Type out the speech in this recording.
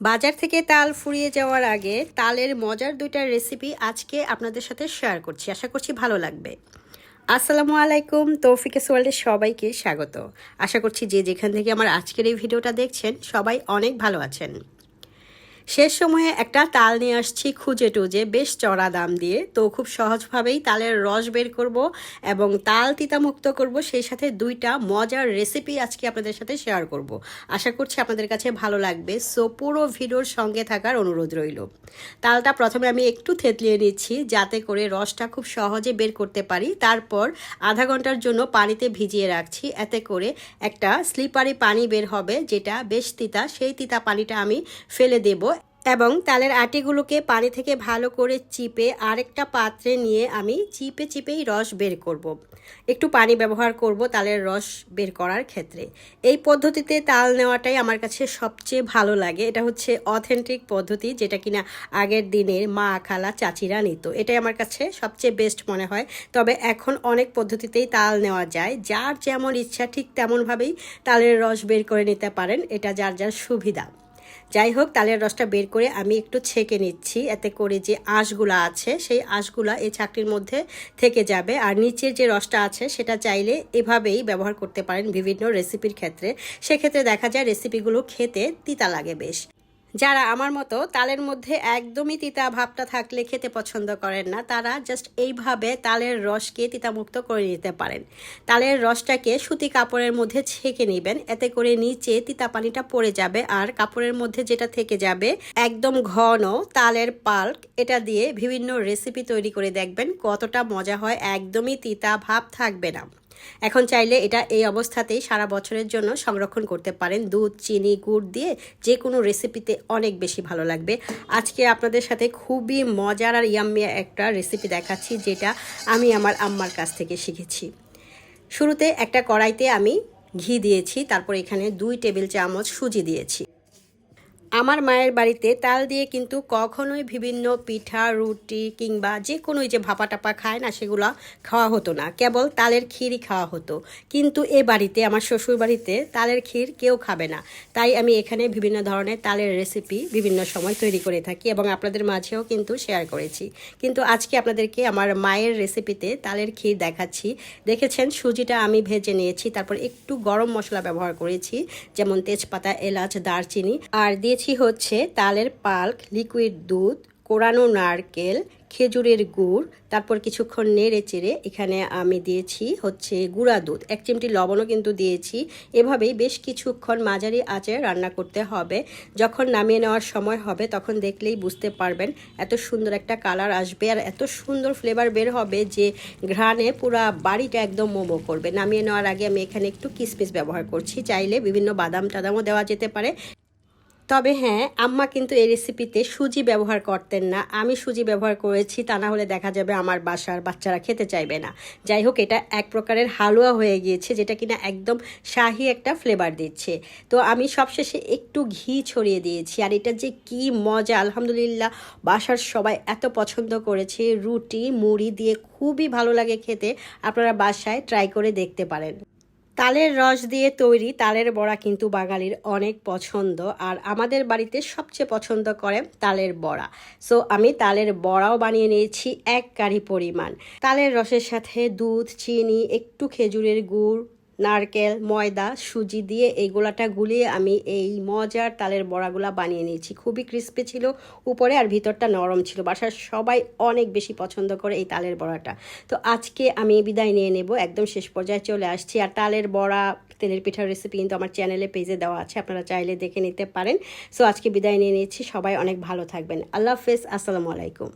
বাজার থেকে তাল ফুরিয়ে যাওয়ার আগে তালের মজার দুইটা রেসিপি আজকে আপনাদের সাথে শেয়ার করছি। আশা করছি ভালো লাগবে। আসসালামু আলাইকুম, তৌফিকে সোয়ালের সবাইকে স্বাগত। আশা করছি যে যেখান থেকে আমার আজকের এই ভিডিওটা দেখছেন, সবাই অনেক ভালো আছেন। শেষ সময়ে একটা তাল নিয়ে আসছি খুঁজে টুজে, বেশ চড়া দাম দিয়ে। তো খুব সহজভাবেই তালের রস বের করব এবং তাল তিতামুক্ত করব। সেই সাথে দুইটা মজার রেসিপি আজকে আপনাদের সাথে শেয়ার করব। আশা করছি আপনাদের কাছে ভালো লাগবে। সো পুরো ভিডিওর সঙ্গে থাকার অনুরোধ রইল। তালটা প্রথমে আমি একটু থেতলিয়ে নিচ্ছি যাতে করে রসটা খুব সহজে বের করতে পারি। তারপর আধা ঘণ্টার জন্য পানিতে ভিজিয়ে রাখছি। এতে করে একটা স্লিপারি পানি বের হবে, যেটা বেশ তিতা। সেই তিতা পানিটা আমি ফেলে দেব এবং তালের আটিগুলোকে পানি থেকে ভালো করে চিপে আরেকটা পাত্রে নিয়ে আমি চিপে চিপেই রস বের করব। একটু পানি ব্যবহার করব তালের রস বের করার ক্ষেত্রে। এই পদ্ধতিতে তাল নেওয়াটাই আমার কাছে সবচেয়ে ভালো লাগে। এটা হচ্ছে অথেন্টিক পদ্ধতি যেটা কিনা আগের দিনের মা খালা চাচিরা নিত। এটাই আমার কাছে সবচেয়ে বেস্ট মনে হয়। তবে এখন অনেক পদ্ধতিতেই তাল নেওয়া যায়। যার যেমন ইচ্ছা ঠিক তেমনভাবেই তালের রস বের করে নিতে পারেন। এটা যার যার সুবিধা। যাই হোক, তালের রসটা বের করে আমি একটু ছেঁকে নিচ্ছি। এতে করে যে আঁশগুলো আছে, সেই আঁশগুলা এই চাকরির মধ্যে থেকে যাবে। আর নিচের যে রসটা আছে, সেটা চাইলে এভাবেই ব্যবহার করতে পারেন বিভিন্ন রেসিপির ক্ষেত্রে। সেক্ষেত্রে দেখা যায় রেসিপিগুলো খেতে তিতা লাগে বেশ। যারা আমার মতো তালের মধ্যে একদমই তিতা ভাবটা থাকলে খেতে পছন্দ করেন না, তারা জাস্ট এইভাবে তালের রসকে তিতামুক্ত করে নিতে পারেন। তালের রসটাকে সুতি কাপড়ের মধ্যে ছেঁকে নেবেন, এতে করে নিচে তিতা পানিটা পড়ে যাবে আর কাপড়ের মধ্যে যেটা থেকে যাবে একদম ঘন তালের পাল্ক, এটা দিয়ে বিভিন্ন রেসিপি তৈরি করে দেখবেন কতটা মজা হয়, একদমই তিতা ভাব থাকবে না। এখন চাইলে এটা এই অবস্থাতেই সারা বছরের জন্য সংরক্ষণ করতে পারেন। দুধ, চিনি, গুড় দিয়ে যে কোনো রেসিপিতে অনেক বেশি ভালো লাগবে। আজকে আপনাদের সাথে খুবই মজার আর ইয়াম্মি একটা রেসিপি দেখাচ্ছি, যেটা আমি আমার আম্মার কাছ থেকে শিখেছি। শুরুতে একটা কড়াইতে আমি ঘি দিয়েছি, তারপর এখানে দুই টেবিল চামচ সুজি দিয়েছি। আমার মায়ের বাড়িতে তাল দিয়ে কিন্তু কখনোই বিভিন্ন পিঠা, রুটি কিংবা যে কোনো যে ভাপা টাপা খায় না, সেগুলো খাওয়া হতো না। কেবল তালের ক্ষীরই খাওয়া হতো। কিন্তু এ বাড়িতে, আমার শ্বশুর বাড়িতে তালের ক্ষীর কেউ খাবে না। তাই আমি এখানে বিভিন্ন ধরনের তালের রেসিপি বিভিন্ন সময় তৈরি করে থাকি এবং আপনাদের মাঝেও কিন্তু শেয়ার করেছি। কিন্তু আজকে আপনাদেরকে আমার মায়ের রেসিপিতে তালের ক্ষীর দেখাচ্ছি। দেখেছেন, সুজিটা আমি ভেজে নিয়েছি, তারপর একটু গরম মশলা ব্যবহার করেছি, যেমন তেজপাতা, এলাচ, দারচিনি, আর দিয়ে দিয়েছি হচ্ছে তালের পাল্ক, লিকুইড দুধ, কোরানো নারকেল, খেজুরের গুড়, তারপর কিছুক্ষণ নেড়ে চেড়ে এখানে আমি দিয়েছি হচ্ছে গুঁড়া দুধ। এক চিমটি লবণও কিন্তু দিয়েছি। এভাবেই বেশ কিছুক্ষণ মাঝারি আঁচে রান্না করতে হবে। যখন নামিয়ে নেওয়ার সময় হবে, তখন দেখলেই বুঝতে পারবেন এত সুন্দর একটা কালার আসবে আর এত সুন্দর ফ্লেভার বের হবে যে ঘ্রাণে পুরা বাড়িটা একদম মোমো করবে। নামিয়ে নেওয়ার আগে আমি এখানে একটু কিসমিস ব্যবহার করছি। চাইলে বিভিন্ন বাদাম টাদামও দেওয়া যেতে পারে। তবে হ্যাঁ আম্মা কিন্তু এই রেসিপিতে সুজি ব্যবহার করতেন না। আমি সুজি ব্যবহার করেছি, তা না হলে দেখা যাবে আমার বাসার বাচ্চারা খেতে চাইবে না। যাই হোক, এটা এক প্রকারের হালুয়া হয়ে গিয়েছে, যেটা কিনা একদম শাহি একটা ফ্লেভার দিচ্ছে। তো আমি সবশেষে একটু ঘি ছড়িয়ে দিয়েছি, আর এটা যে কি মজা! আলহামদুলিল্লাহ, বাসার সবাই এত পছন্দ করেছে। রুটি, মুড়ি দিয়ে খুবই ভালো লাগে খেতে। আপনারা বাসায় ট্রাই করে দেখতে পারেন। তালের রস দিয়ে তৈরি তালের বড়া কিন্তু বাঙালির অনেক পছন্দ, আর আমাদের বাড়িতে সবচেয়ে পছন্দ করে তালের বড়া। সো আমি তালের বড়াও বানিয়ে নিয়েছি এক কারি পরিমাণ। তালের রসের সাথে দুধ, চিনি, একটু খেজুরের গুড় নারকেল, ময়দা, সুজি দিয়ে এই গোলাটা গুলিয়ে আমি এই মজার তালের বড়াগুলা বানিয়ে নিয়েছি। খুবই ক্রিস্পি ছিল, উপরে আর ভিতরটা নরম ছিল। বাসার সবাই অনেক বেশি পছন্দ করে এই তালের বড়াটা। তো আজকে আমি বিদায় নিয়ে নেব, একদম শেষ পর্যায়ে চলে আসছি। আর তালের বড়া, তেলের পিঠার রেসিপি কিন্তু আমার চ্যানেলে পেজে দেওয়া আছে, আপনারা চাইলে দেখে নিতে পারেন। সো আজকে বিদায় নিয়ে নিচ্ছি, সবাই অনেক ভালো থাকবেন। আল্লাহ হাফেজ, আসসালামু আলাইকুম।